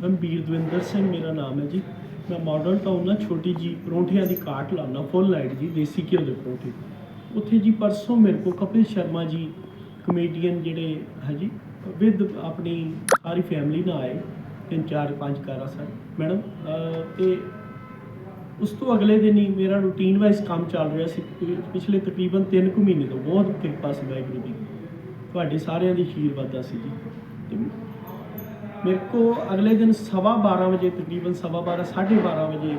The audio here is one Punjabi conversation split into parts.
ਮੈਂ ਵੀਰ ਦਵਿੰਦਰ ਸਿੰਘ ਮੇਰਾ ਨਾਮ ਹੈ ਜੀ। ਮੈਂ ਮਾਡਲ ਟਾਊਨ ਨਾਲ ਛੋਟੀ ਜੀ ਪਰੌਂਠਿਆਂ ਦੀ ਕਾਟ ਲਾਉਣਾ ਫੁੱਲ ਲਾਈਟ ਜੀ ਦੇਸੀ ਘਿਓ ਦੇ ਪਰੌਂਠੇ। ਉੱਥੇ ਜੀ ਪਰਸੋਂ ਮੇਰੇ ਕੋ ਕਪਿਲ ਸ਼ਰਮਾ ਜੀ ਕਮੇਡੀਅਨ ਜਿਹੜੇ ਹੈ ਜੀ ਵਿਦ ਆਪਣੀ ਸਾਰੀ ਫੈਮਿਲੀ ਨਾਲ ਆਏ ਤਿੰਨ ਚਾਰ ਪੰਜ ਕਾਰਾਂ ਸਨ ਮੈਡਮ ਅਹ, ਤੇ ਉਸ ਤੋਂ ਅਗਲੇ ਦਿਨ ਹੀ ਮੇਰਾ ਰੂਟੀਨ ਵਾਈਜ਼ ਕੰਮ ਚੱਲ ਰਿਹਾ ਸੀ। ਪਿਛਲੇ ਤਕਰੀਬਨ 3 ਕੁ ਮਹੀਨੇ ਤੋਂ ਬਹੁਤ ਕਿਰਪਾ ਸੀ ਵਾਹਿਗੁਰੂ ਦੀ ਤੁਹਾਡੇ ਸਾਰਿਆਂ ਦੀ ਆਸ਼ੀਰਵਾਦ ਸੀ ਜੀ। ਤੇ ਮੇਰੇ ਕੋ ਅਗਲੇ ਦਿਨ ਸਵਾ 12 ਵਜੇ, ਤਕਰੀਬਨ ਸਵਾ 12 12:30 ਵਜੇ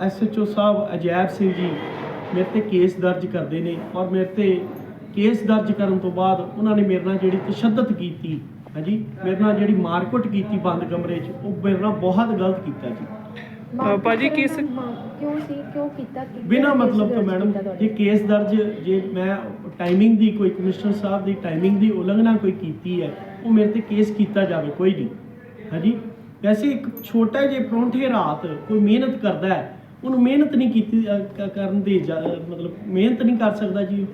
ਐਸਐਚਓ ਸਾਹਿਬ ਅਜੈਬ ਸਿੰਘ ਜੀ ਮੇਰੇ ਤੇ ਕੇਸ ਦਰਜ ਕਰਦੇ ਨੇ ਔਰ ਮੇਰੇ ਤੇ ਕੇਸ ਦਰਜ ਕਰਨ ਤੋਂ ਬਾਅਦ ਉਹਨਾਂ ਨੇ ਮੇਰੇ ਨਾਲ ਜਿਹੜੀ ਤਸ਼ੱਦਦ ਕੀਤੀ, ਹਾਂਜੀ, ਮੇਰੇ ਨਾਲ ਜਿਹੜੀ ਮਾਰਕੁੱਟ ਕੀਤੀ ਬੰਦ ਕਮਰੇ 'ਚ, ਉਹ ਮੇਰੇ ਨਾਲ ਬਹੁਤ ਗਲਤ ਕੀਤਾ ਜੀ। ਭਾਜੀ ਕਿਸ- ਕਿਉਂ ਸੀ ਕਿਉਂ ਕੀਤਾ ਕਿ ਬਿਨਾਂ ਮਤਲਬ ਤੋਂ ਦਰਜ ਮੈਡਮ ਕੀਤਾ ਤੁਹਾਡੇ? ਜੇ ਕੇਸ ਦਰਜ ਜੇ ਮੈਂ ਟਾਈਮਿੰਗ ਦੀ ਕੋਈ ਕਮਿਸ਼ਨਰ ਸਾਹਿਬ ਦੀ ਟਾਈਮਿੰਗ ਦੀ ਉਲੰਘਣਾ ਕੋਈ ਕੀਤੀ ਹੈ ਉਹ ਮੇਰੇ ਤੇ ਕੇਸ ਕੀਤਾ ਜਾਵੇ ਕੋਈ ਨਹੀਂ। ਹਾਂਜੀ? ਵੈਸੇ ਇੱਕ ਛੋਟਾ ਜਿਹੇ ਪਰੌਂਠੇ ਰਾਤ ਕੋਈ ਮਿਹਨਤ ਕਰਦਾ ਹੈ ਉਹਨੂੰ ਮਿਹਨਤ ਨਹੀਂ ਕੀਤੀ ਅ, ਕ- ਕਰਨ ਦੀ ਮਤਲਬ ਮਿਹਨਤ ਨਹੀਂ ਕਰ ਸਕਦਾ ਜੀ।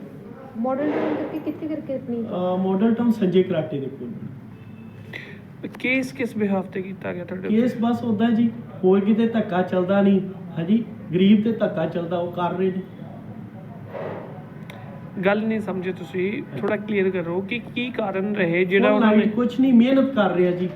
ਮਾਡਲ ਟਾਊਨ ਕਰਕੇ ਕਿੱਥੇ ਕਰਕੇ ਆਪਣੀ ਮਾਡਲ ਟਾਊਨ ਸੰਜੇ ਕਰਾਟੇ ਦੇ ਕੋਲ। ਕੇਸ ਕਿਸ ਬਿਹਾਫ ਤੇ ਕੀਤਾ ਗਿਆ ਤੁਹਾਡੇ ਉੱਤੇ? ਕੇਸ ਬਸ ਉਦਾਂ ਜੀ ਹੋਰ ਕਿਤੇ ਧੱਕਾ ਚੱਲਦਾ ਨਹੀਂ। ਹਾਂਜੀ ਗਰੀਬ ਤੇ ਧੱਕਾ ਚੱਲਦਾ ਉਹ ਕਰ ਰਹੇ ਨੇ। ਗੱਲ ਨਹੀਂ ਸਮਝੇ ਤੁਸੀਂ ਥੋੜਾ ਕਲੀਅਰ ਕਰੋ ਕਿ ਕੀ ਕਾਰਨ ਰਹੇ ਜਿਹੜਾ ਉਹਨਾਂ ਨੇ ਕੁਝ ਨਹੀਂ ਮਿਹਨਤ ਕਰ ਰਿਹਾ ਜੀ।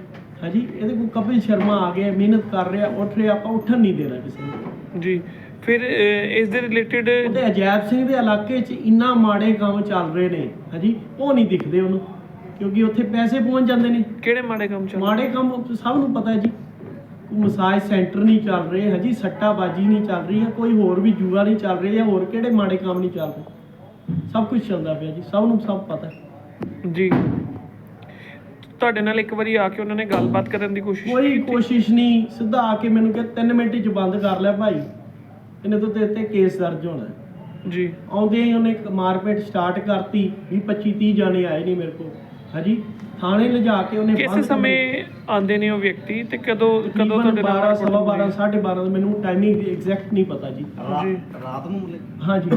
ਹਾਂਜੀ ਇਹਦੇ ਕੋਲ ਕਪਿਲ ਸ਼ਰਮਾ ਆ ਗਿਆ ਮਿਹਨਤ ਕਰ ਰਿਹਾ ਉੱਠ ਰਿਹਾ ਆਪਾਂ ਉੱਠਣ ਨਹੀਂ ਦੇਣਾ ਕਿਸੇ ਨੂੰ। ਜੀ ਫਿਰ ਅਹ, ਇਸ ਦੇ ਰਿਲੇਟਡ ਉਹਦੇ ਅਜੈਬ ਸਿੰਘ ਦੇ ਇਲਾਕੇ 'ਚ ਇੰਨਾ ਮਾੜੇ ਕੰਮ ਚੱਲ ਰਹੇ ਨੇ ਹਾਂਜੀ ਉਹ ਨਹੀਂ ਦਿਖਦੇ ਉਹਨੂੰ। ਕਿਉਂਕਿ ਉੱਥੇ ਪੈਸੇ ਪਹੁੰਚ ਜਾਂਦੇ ਨੇ। ਕਿਹੜੇ ਮਾੜੇ ਕੰਮ ਚੱਲ ਮਾੜੇ ਕੰਮ ਸਭ ਨੂੰ ਪਤਾ ਹੈ ਜੀ। ਮਸਾਜ ਸੈਂਟਰ ਨਹੀਂ ਚੱਲ ਰਹੇ ਹਜੀ ਸੱਟਾਬਾਜੀ ਨਹੀਂ ਚੱਲ ਰਹੀ ਹੈ ਕੋਈ ਹੋਰ ਵੀ ਜੂਆ ਨਹੀਂ ਚੱਲ ਰਹੀ ਹੈ ਹੋਰ ਕਿਹੜੇ ਮਾੜੇ ਕੰਮ ਨਹੀਂ ਚੱਲ ਰਹੇ। ਸਭ ਕੁਝ ਚੱਲਦਾ ਪਿਆ ਜੀ ਸਭ ਨੂੰ ਸਭ ਪਤਾ ਜੀ। ਤੁਹਾਡੇ ਨਾਲ ਇੱਕ ਵਾਰੀ ਆ ਕੇ ਉਹਨਾਂ ਨੇ ਗੱਲਬਾਤ ਕਰਨ ਦੀ ਕੋਸ਼ਿਸ਼ ਕੋਈ? ਕੋਸ਼ਿਸ਼ ਨਹੀਂ ਸਿੱਧਾ ਆ ਕੇ ਮੈਨੂੰ ਕਿਹਾ 3 ਮਿੰਟ ਚ ਬੰਦ ਕਰ ਲਿਆ ਭਾਈ। ਇਹਨੇ ਤੋਂ ਤੇਰੇ ਤੇ ਕੇਸ ਦਰਜ ਹੋਣਾ। ਜੀ। ਆਉਂਦੇ ਹੀ ਉਹਨੇ ਮਾਰਪੀਟ ਸਟਾਰਟ ਕਰਤੀ 20 25 30 ਜਾਣੇ ਆਏ ਨਹੀਂ ਮੇਰੇ ਕੋਲ। ਹਾਂਜੀ? ਥਾਣੇ ਲਿਜਾ ਕੇ ਉਹਨੇ ਕਿਸ ਸਮੇਂ ਆਂਦੇ ਨੇ ਉਹ ਵਿਅਕਤੀ ਤੇ ਕਦੋਂ ਕਦੋਂ ਤੁਹਾਡੇ ਨਾਲ 12 ਸਵਾ 12 report 12:30 ਮੈਨੂੰ ਟਾਈਮਿੰਗ ਐਗਜ਼ੈਕਟ ਨਹੀਂ ਪਤਾ ਜੀ। ਰਾਤ ਨੂੰ ਮਿਲੇ? ਹਾਂਜੀ?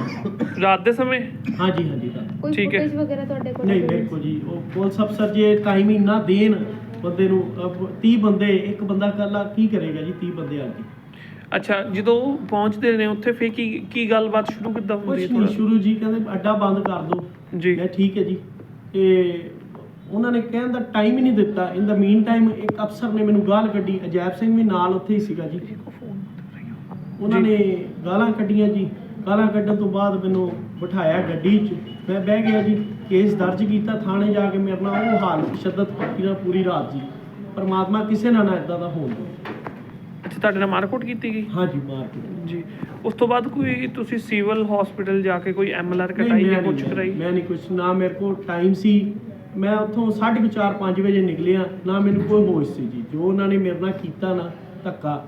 ਰਾਤ ਦੇ ਸਮੇਂ? ਹਾਂਜੀ ਹਾਂਜੀ ਤਾਂ ਕੋਈ ਠੀਕ ਹੈ। ਫੁਟੇਜ ਵਗੈਰਾ ਤੁਹਾਡੇ ਕੋਲ ਨਹੀਂ ਮੇਰੇ ਕੋਲ ਜੀ ਉਹ ਪੁਲਿਸ ਅਫਸਰ ਜੇ ਟਾਈਮਿੰਗ ਨਾ ਦੇਣ ਬੰਦੇ ਨੂੰ 30 ਬੰਦੇ ਇੱਕ ਬੰਦਾ ਇਕੱਲਾ ਕੀ ਕਰੇਗਾ ਜੀ 30 ਬੰਦੇ ਆ ਕੇ? ਅੱਛਾ ਜਦੋਂ ਪਹੁੰਚਦੇ ਨੇ ਉੱਥੇ ਫਿਰ ਕੀ ਕੀ ਗੱਲਬਾਤ ਸ਼ੁਰੂ ਕਿੱਦਾਂ ਹੁੰਦੀ ਹੈ ਥੋੜਾ ਸ਼ੁਰੂ ਜੀ ਕਹਿੰਦੇ ਅੱਡਾ ਬੰਦ ਕਰ ਦਿਓ। ਜੀ। ਮੈਂ ਠੀਕ ਹੈ ਜੀ। ਤੇ ਉਹਨਾਂ ਨੇ ਕਹਿਣ ਦਾ ਟਾਈਮ ਹੀ ਨਹੀਂ ਦਿੱਤਾ। ਇਨ ਦਾ ਮੀਨ ਟਾਈਮ ਇੱਕ ਅਫਸਰ ਨੇ ਮੈਨੂੰ ਗਾਲ ਕੱਢੀ। ਅਜੈਬ ਸਿੰਘ ਵੀ ਨਾਲ ਉੱਥੇ ਹੀ ਸੀਗਾ ਜੀ। ਉਹਨਾਂ। ਨੇ ਗਾਲਾਂ ਕੱਢੀਆਂ ਜੀ। ਗਾਲਾਂ ਕੱਢਣ ਤੋਂ ਬਾਅਦ ਮੈਨੂੰ ਬਿਠਾਇਆ ਗੱਡੀ 'ਚ। ਮੈਂ ਬਹਿ ਗਿਆ ਜੀ। ਕੇਸ ਦਰਜ ਕੀਤਾ। ਥਾਣੇ ਜਾ ਕੇ ਮੇਰੇ ਨਾਲ ਉਹ ਹਾਲ ਸ਼ਿੱਦਤ ਕੀਤੀ ਨਾ ਪੂਰੀ ਰਾਤ ਜੀ। ਪਰਮਾਤਮਾ ਕਿਸੇ ਨਾਲ ਨਾ ਇਦਾਂ ਦਾ ਹੋਣ ਦੇ ਅੱਛਾ ਤੁਹਾਡੇ ਨਾਲ ਮਾਰਕੁੱਟ ਕੀਤੀ ਗਈ? ਹਾਂਜੀ ਮਾਰ ਕੇ ਜੀ। ਉਸ ਤੋਂ ਬਾਅਦ ਕੋਈ ਤੁਸੀਂ ਸਿਵਲ ਹਸਪੀਟਲ ਜਾ ਕੇ ਕੋਈ ਐਮਐਲਆਰ ਕਟਾਈ ਜਾਂ ਕੁਝ ਕਰਾਈ? ਮੈਂ ਨਹੀਂ ਕੁਝ ਨਾ ਮੇਰੇ ਕੋਲ ਟਾਈਮ ਸੀ। ਮੈਂ ਉੱਥੋਂ 4:30 5 ਵਜੇ ਨਿਕਲਿਆ ਨਾ ਮੈਨੂੰ ਕੋਈ ਹੋਸ਼ ਸੀ ਜੀ। ਜੋ ਉਹਨਾਂ ਨੇ ਮੇਰੇ ਨਾਲ ਕੀਤਾ ਨਾ ਧੱਕਾ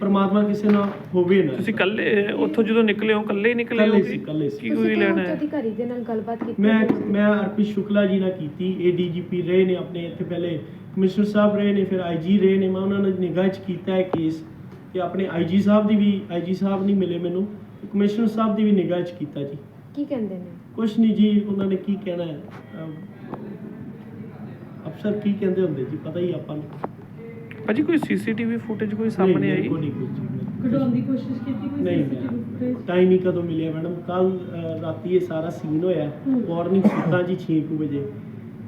ਪਰਮਾਤਮਾ ਕਿਸੇ ਨਾਲ ਹੋਵੇ ਨਾ। ਤੁਸੀਂ ਕੱਲੇ ਉੱਥੋਂ ਜਦੋਂ ਨਿਕਲੇ ਹੋ ਕੱਲੇ ਹੀ ਨਿਕਲੇ ਹੋ ਸੀ, ਕਿ- ਇਕੱਲੇ ਸੀ। ਕੀ ਤੁਸੀਂ ਕੋਈ ਲੈਣਾ ਉੱਚ ਹੈ ਅਧਿਕਾਰੀ ਦੇ ਨਾਲ ਗੱਲਬਾਤ ਕੀਤੀ ਮੈਂ? ਮੈਂ ਅਰਪਿਤ ਸ਼ੁਕਲਾ ਜੀ ਨਾਲ ਕੀਤੀ ਏਡੀਜੀਪੀ ਰਹੇ ਨੇ ਆਪਣੇ ਇੱਥੇ ਪਹਿਲੇ ਕਮਿਸ਼ਨਰ ਸਾਹਿਬ ਰਹੇ ਨੇ ਫਿਰ ਆਈਜੀ ਰਹੇ ਨੇ ਮੈਂ ਉਹਨਾਂ ਨੇ ਨਿਗਾਹ 'ਚ ਕੀਤਾ ਹੈ ਕੇਸ ਤੇ ਆਪਣੇ ਆਈਜੀ ਸਾਹਿਬ ਦੀ ਵੀ ਆਈਜੀ ਸਾਹਿਬ ਨਹੀਂ ਮਿਲੇ ਮੈਨੂੰ ਕਮਿਸ਼ਨਰ ਸਾਹਿਬ ਦੀ ਵੀ ਨਿਗਾਹ 'ਚ ਕੀਤਾ ਜੀ। ਕੀ ਕਹਿੰਦੇ ਨੇ? ਕੁਛ ਨਹੀਂ ਜੀ ਉਹਨਾਂ ਨੇ ਕੀ ਕਹਿਣਾ ਹੈ? ਅਫਸਰ ਕੀ ਕਹਿੰਦੇ ਹੁੰਦੇ ਜੀ? ਪਤਾ ਹੀ ਆਪਾਂ ਨੂੰ। ਭਾਜੀ ਕੋਈ ਸੀਸੀਟੀਵੀ ਫੁਟੇਜ ਕੋਈ ਨਹੀਂ, ਸਾਹਮਣੇ ਮੇਰੇ ਆਈ? ਕੋਲ ਨਹੀਂ ਕੁਝ ਜੀ। ਕਢਾਉਣ ਦੀ ਕੋਸ਼ਿਸ਼ ਕੀਤੀ ਕੋਈ ਨਹੀਂ footage? ਟਾਈਮ ਹੀ ਕਦੋਂ ਮਿਲਿਆ ਮੈਡਮ? ਕੱਲ ਰਾਤੀ ਇਹ ਸਾਰਾ ਸੀਨ ਹੋਇਆ। ਹੂੰ। ਮਾਰਨਿੰਗ ਸੁੱਤਾ ਜੀ 6 ਵਜੇ।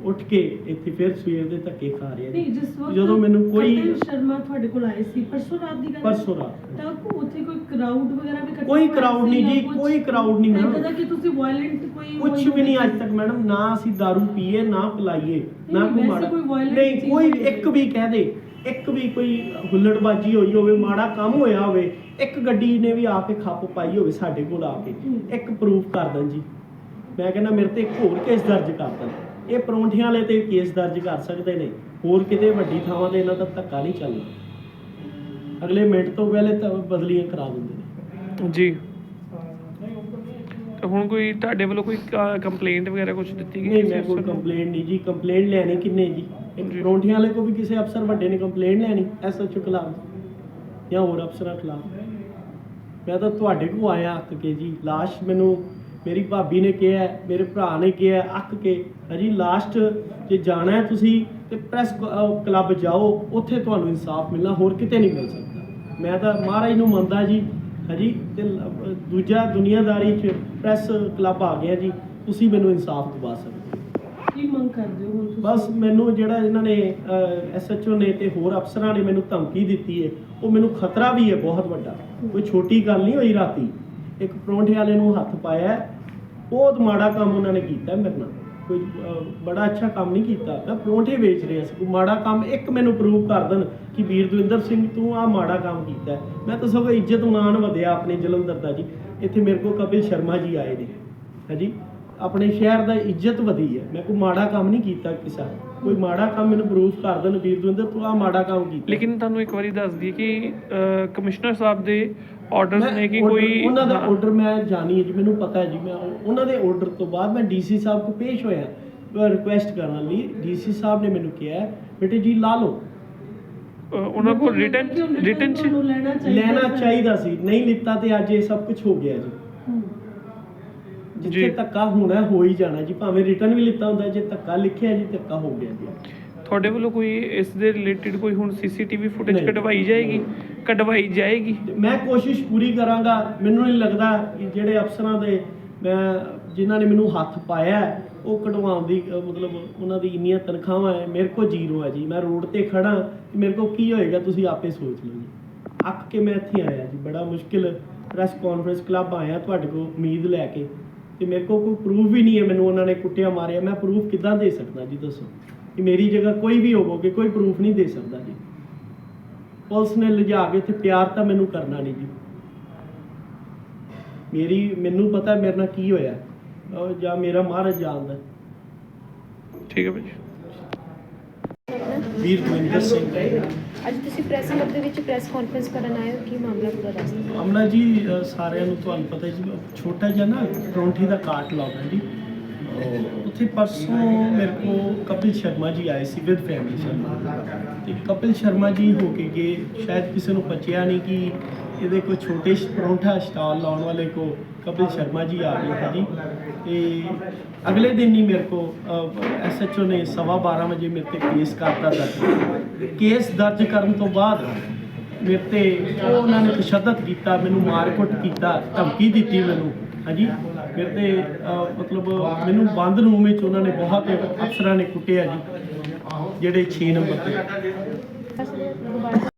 ਉੱਠ ਕੇ ਇੱਥੇ ਫਿਰ ਸਵੇਰ ਦੇ ਧੱਕੇ ਖਾ ਰਿਹਾ ਨਹੀਂ ਜੀ ਜਿਸ ਵਕਤ ਜਦੋਂ ਮੈਨੂੰ ਕੋਈ- ਕਪਿਲ ਸ਼ਰਮਾ ਤੁਹਾਡੇ ਕੋਲ ਆਏ ਸੀ ਪਰਸੋਂ ਰਾਤ ਦੀ ਗੱਲ ਹੈ? ਪਰਸੋਂ ਰਾਤ। ਤਾਂ ਉੱਥੇ ਕੋਈ ਕਰਾਊਡ ਵਗੈਰਾ ਵੀ ਇਕੱਠਾ ਕੋਈ ਹੋਇਆ crowd ਸੀ ਨਹੀਂ ਜਾਂ ਜੀ, ਕੁਛ? ਕੋਈ crowd ਨਹੀਂ ਏਦਾਂ ਮੈਡਮ। ਦਾ ਕਿ ਤੁਸੀਂ ਵਾਇਲੈਂਟ ਕੋਈ ਕੁਝ ਵੀ ਨਹੀਂ ਅੱਜ ਤੱਕ ਮੈਡਮ ਨਾ ਅਸੀਂ दारू ਪੀਏ ਨਾ ਪਲਾਈਏ ਨਾ ਨਹੀਂ, ਕੋਈ ਵੈਸੇ ਮਾੜਾ ਕੋਈ violent ਨਹੀਂ ਚੀਜ਼ ਕੋਈ ਇੱਕ ਵੀ ਕਹਿ ਦੇ ਇੱਕ ਵੀ ਕੋਈ ਹੁੱਲੜਬਾਜੀ ਹੋਈ ਹੋਵੇ ਮਾੜਾ ਕੰਮ ਹੋਇਆ ਹੋਵੇ ਇੱਕ ਗੱਡੀ ਨੇ ਵੀ ਆ ਕੇ ਖੱਪ ਪਾਈ ਹੋਵੇ ਸਾਡੇ ਕੋਲ ਆ ਕੇ ਹੂੰ। ਇੱਕ ਪ੍ਰੂਫ ਕਰ ਦੇਣ ਜੀ ਮੈਂ ਕਹਿੰਦਾ ਮੇਰੇ ਤੇ ਇੱਕ ਹੋਰ ਕੇਸ ਦਰਜ ਕਰ ਦੇਣ ਇਹ ਪਰੌਂਠਿਆਂ ਵਾਲੇ ਤੇ ਕੇਸ ਦਰਜ ਕਰ ਸਕਦੇ ਨੇ ਹੋਰ ਕਿਤੇ ਵੱਡੀ ਥਾਵਾਂ ਤੇ ਇਹਨਾਂ ਦਾ ਧੱਕਾ ਨਹੀਂ ਚੱਲਣਾ ਅਗਲੇ ਮਿੰਟ ਤੋਂ ਪਹਿਲੇ ਤਾਂ ਬਦਲੀਆਂ ਕਰਾ ਦਿੰਦੇ ਨੇ। ਜੀ। ਤੇ ਹੁਣ ਕੋਈ ਤੁਹਾਡੇ ਵੱਲੋਂ ਕੋਈ ਕੰਪਲੇਂਟ ਵਗੈਰਾ ਕੁਝ ਦਿੱਤੀ ਗਈ ਨਹੀਂ ਮੈਂ ਕੋਈ? ਕੰਪਲੇਂਟ ਨਹੀਂ ਜੀ ਕੰਪਲੇਂਟ ਲੈਣੀ ਕਿੰਨੇ ਜੀ। ਪਰੌਂਠਿਆਂ ਵਾਲੇ ਕੋ ਵੀ ਕਿਸੇ ਅਫਸਰ ਵੱਡੇ ਨੇ ਕੰਪਲੇਂਟ ਲੈਣੀ ਐਸਐਚਓ ਖਿਲਾਫ। ਜਾਂ ਹੋਰ ਅਫਸਰਾਂ ਖਿਲਾਫ। ਮੈਂ ਤਾਂ ਤੁਹਾਡੇ ਕੋ ਆਇਆ ਹੱਕ ਕੇ ਜੀ ਲਾਸ਼ ਮੈਨੂੰ ਮੇਰੀ ਭਾਬੀ ਨੇ ਕਿਹਾ ਮੇਰੇ ਭਰਾ ਨੇ ਕਿਹਾ ਅੱਕ ਕੇ ਹਾਂਜੀ ਲਾਸਟ ਜੇ ਜਾਣਾ ਹੈ ਤੁਸੀਂ ਤੇ ਪ੍ਰੈਸ ਕਲੱਬ ਜਾਓ ਉੱਥੇ ਤੁਹਾਨੂੰ ਇਨਸਾਫ ਮਿਲਣਾ ਹੋਰ ਕਿਤੇ ਨਹੀਂ ਮਿਲ ਸਕਦਾ। ਮੈਂ ਤਾਂ ਮਹਾਰਾਜ ਨੂੰ ਮੰਨਦਾ ਜੀ ਹਾਂਜੀ ਤੇ ਦੂਜਾ ਦੁਨੀਆਦਾਰੀ 'ਚ ਪ੍ਰੈਸ ਕਲੱਬ ਆ ਗਿਆ ਜੀ ਤੁਸੀਂ ਮੈਨੂੰ ਇਨਸਾਫ ਦਿਵਾ ਸਕਦੇ ਹੋ। ਕੀ ਮੰਗ ਕਰਦੇ ਹੋ ਹੁਣ ਬਸ ਮੈਨੂੰ ਜਿਹੜਾ ਇਹਨਾਂ ਨੇ ਐਸਐਚਓ ਨੇ ਤੇ ਹੋਰ ਅਫਸਰਾਂ ਨੇ ਮੈਨੂੰ ਧਮਕੀ ਦਿੱਤੀ ਹੈ ਉਹ ਮੈਨੂੰ ਖਤਰਾ ਵੀ ਹੈ ਬਹੁਤ ਵੱਡਾ। ਕੋਈ ਛੋਟੀ ਗੱਲ ਨਹੀਂ ਹੋਈ ਰਾਤੀ। ਇੱਕ ਪਰੌਂਠੇ ਵਾਲੇ ਨੂੰ ਹੱਥ ਪਾਇਆ, ਬਹੁਤ ਮਾੜਾ ਕੰਮ ਉਹਨਾਂ ਨੇ ਕੀਤਾ ਮੇਰੇ ਨਾਲ। ਕੋਈ ਬੜਾ ਅੱਛਾ ਕੰਮ ਨਹੀਂ ਕੀਤਾ। ਮੈਂ ਪਰੌਂਠੇ ਵੇਚ ਰਿਹਾ ਸੀ, ਕੋਈ ਮਾੜਾ ਕੰਮ ਇੱਕ ਮੈਨੂੰ ਪ੍ਰੂਵ ਕਰ ਦੇਣ ਕਿ ਵੀਰ ਦਵਿੰਦਰ ਸਿੰਘ, ਤੂੰ ਆ ਮਾੜਾ ਕੰਮ ਕੀਤਾ। ਮੈਂ ਤਾਂ ਸਗੋਂ ਇੱਜ਼ਤ ਮਾਣ ਵਧਿਆ ਆਪਣੇ ਜਲੰਧਰ ਦਾ ਜੀ। ਇੱਥੇ ਮੇਰੇ ਕੋਲ ਕਪਿਲ ਸ਼ਰਮਾ ਜੀ ਆਏ ਨੇ। ਹਾਂਜੀ? ਆਪਣੇ ਸ਼ਹਿਰ ਦਾ ਇੱਜ਼ਤ ਵਧੀ ਹੈ। ਮੈਂ ਕੋਈ ਮਾੜਾ ਕੰਮ ਨਹੀਂ ਕੀਤਾ ਕਿਸੇ ਕੋਈ ਮਾੜਾ ਕੰਮ ਮੈਨੂੰ ਪ੍ਰੂਫ ਕਰ ਦੇਣ, ਵੀਰ ਦਵਿੰਦਰ ਤੂੰ ਆ ਮਾੜਾ ਕੰਮ ਕੀਤਾ। ਲੇਕਿਨ ਤੁਹਾਨੂੰ ਇੱਕ ਵਾਰੀ ਦੱਸ ਦਈਏ ਕਿ ਕਮਿਸ਼ਨਰ ਸਾਹਿਬ ਦੇ ਆਰਡਰਸ ਨੇ ਕਿ ਕੋਈ ਉਹਨਾਂ ਦਾ ਹਾਂ। ਆਰਡਰ ਮੈਂ ਜਾਣੀ ਹੈ ਜੀ ਮੈਨੂੰ ਪਤਾ ਹੈ ਜੀ ਮੈਂ ਉਹ- ਉਹਨਾਂ ਦੇ ਆਰਡਰ ਤੋਂ ਬਾਅਦ ਮੈਂ ਡੀਸੀ ਸਾਹਿਬ ਕੋ ਪੇਸ਼ ਹੋਇਆ ਰਿਕੁਐਸਟ ਕਰਨ ਲਈ ਡੀਸੀ ਸਾਹਿਬ ਨੇ ਮੈਨੂੰ ਕਿਹਾ ਬੇਟੇ ਜੀ ਲਾ ਲਓ ਉਹਨਾਂ ਕੋਲ ਰਿਟਨ ਰਿਟਨ ਚ ਲੈਣਾ ਚਾਹੀਦਾ ਸੀ। ਨਹੀਂ ਲਿੱਤਾ ਤੇ ਅੱਜ ਇਹ ਸਭ ਕੁਝ ਹੋ ਗਿਆ ਜੀ। ਜਿੱਥੇ ਜੀ। ਧੱਕਾ ਹੋਣਾ ਹੋ ਹੀ ਜਾਣਾ ਜੀ ਭਾਵੇਂ ਰਿਟਰਨ ਵੀ ਲਿੱਤਾ ਹੁੰਦਾ ਜੇ ਧੱਕਾ ਲਿਖਿਆ ਜੀ ਧੱਕਾ ਹੋ ਗਿਆ ਜੀ ਤੁਹਾਡੇ ਵੱਲੋਂ ਕੋਈ ਇਸ ਦੇ ਰਿਲੇਟਡ ਕੋਈ ਹੁਣ ਸੀਸੀਟੀਵੀ ਫੁਟੇਜ। ਕਢਵਾਈ ਜਾਏਗੀ ਕਢਵਾਈ ਜਾਏਗੀ। ਤੇ ਮੈਂ ਕੋਸ਼ਿਸ਼ ਪੂਰੀ ਕਰਾਂਗਾ। ਮੈਨੂੰ ਨਹੀਂ ਲੱਗਦਾ ਕਿ ਜਿਹੜੇ ਅਫਸਰਾਂ ਦੇ ਮੈਂ ਜਿਨ੍ਹਾਂ ਨੇ ਮੈਨੂੰ ਹੱਥ ਪਾਇਆ ਉਹ ਕਢਵਾਉਣ ਦੀ ਅਹ, ਮਤਲਬ ਉਹਨਾਂ ਦੀ ਇੰਨੀਆਂ ਤਨਖਾਹਾਂ ਹੈ ਮੇਰੇ ਕੋਲ ਜ਼ੀਰੋ ਹੈ ਜੀ। ਮੈਂ ਰੋਡ ਤੇ ਖੜਾ ਤੇ ਮੇਰੇ ਕੋਲ ਕੀ ਹੋਏਗਾ ਤੁਸੀਂ ਆਪੇ ਸੋਚ ਲਓ ਜੀ। ਅੱਕ ਕੇ ਮੈਂ ਇੱਥੇ ਆਇਆ ਜੀ। ਬੜਾ ਮੁਸ਼ਕਿਲ ਪ੍ਰੈਸ ਕਾਨਫਰੰਸ ਕਲੱਬ ਆਇਆ ਤੁਹਾਡੇ ਕੋਲ ਉਮੀਦ ਲੈ ਕੇ। ਤੇ ਮੇਰੇ ਕੋਲ ਕੋਈ ਪ੍ਰੂਫ ਵੀ ਨਹੀਂ ਹੈ ਮੈਨੂੰ ਉਹਨਾਂ ਨੇ ਕੁੱਟਿਆ ਮਾਰਿਆ। ਮੈਂ ਪ੍ਰੂਫ ਕਿੱਦਾਂ ਦੇ ਸਕਦਾ ਜੀ ਦੱਸੋ? ਕਿ ਮੇਰੀ ਜਗ੍ਹਾ ਕੋਈ ਵੀ ਹੋਵੋਗੇ ਕੋਈ ਪ੍ਰੂਫ ਨਹੀਂ ਦੇ ਸਕਦਾ ਜੀ। ਪੁਲਿਸ ਨੇ ਲਿਜਾ ਕੇ ਤੇ ਪਿਆਰ ਤਾਂ ਮੈਨੂੰ ਕਰਨਾ ਨਹੀਂ ਜੀ। ਮੇਰੀ ਮੈਨੂੰ ਪਤਾ ਮੇਰੇ ਨਾਲ ਕੀ ਹੋਇਆ। ਉਹ ਜਾਂ ਮੇਰਾ ਮਹਾਰਾਜ ਜਾਣਦਾ ਠੀਕ ਹੈ ਭਾਜੀ ਵੀਰ ਦਵਿੰਦਰ ਸਿੰਘ। ਅੱਜ ਤੁਸੀਂ ਪ੍ਰੈਸ ਕਲੱਬ ਦੇ ਵਿੱਚ ਪ੍ਰੈਸ ਕਾਨਫਰੰਸ ਕਰਨ ਆਏ ਹੋ ਕੀ ਮਾਮਲਾ ਪੂਰਾ ਦੱਸ ਅਮਲਾ ਜੀ ਅ, ਸਾਰਿਆਂ ਨੂੰ ਤੁਹਾਨੂੰ ਪਤਾ ਜੀ ਛੋਟਾ ਜਿਹਾ ਨਾ ਪਰੌਂਠੇ ਦਾ ਕਾਟ ਲਾਉਣਾ ਜੀ। ਉੱਥੇ ਪਰਸੋਂ ਮੇਰੇ ਕੋ ਕਪਿਲ ਸ਼ਰਮਾ ਜੀ ਆਏ ਸੀ ਵਿਦ ਫੈਮਿਲੀ ਸ਼ਰਮਾ ਤੇ ਕਪਿਲ ਸ਼ਰਮਾ ਜੀ ਹੋ ਕੇ ਗਏ। ਸ਼ਾਇਦ ਕਿਸੇ ਨੂੰ ਪਚਿਆ ਨਹੀਂ ਕਿ ਇਹਦੇ ਕੋਈ ਛੋਟੇ ਪਰੌਂਠਾ ਸਟਾਲ ਲਾਉਣ ਵਾਲੇ ਕੋ ਕਪਿਲ ਸ਼ਰਮਾ ਜੀ ਆ ਗਏ ਹੈ ਜੀ। ਤੇ ਅਗਲੇ ਦਿਨ ਹੀ ਮੇਰੇ ਕੋ ਐਸਐਚਓ ਨੇ ਸਵਾ 12 ਵਜੇ ਮੇਰੇ ਤੇ ਕੇਸ ਕਰਤਾ ਦਰਜ। ਕੇਸ ਦਰਜ ਕਰਨ ਤੋਂ ਬਾਅਦ ਮੇਰੇ ਤੇ ਉਹਨਾਂ ਨੇ ਤਸ਼ੱਦਦ ਕੀਤਾ, ਮੈਨੂੰ ਮਾਰਕੁੱਟ ਕੀਤਾ, ਧਮਕੀ ਦਿੱਤੀ ਮੈਨੂੰ। ਹਾਂਜੀ। ਫਿਰ ਤੇ ਮਤਲਬ ਮੈਨੂੰ ਬੰਦ ਰੂਮ ਵਿੱਚ ਉਹਨਾਂ ਨੇ ਬਹੁਤ ਅਫਸਰਾਂ ਨੇ ਕੁੱਟਿਆ ਜੀ, ਜਿਹੜੇ 6 ਨੰਬਰ ਤੇ।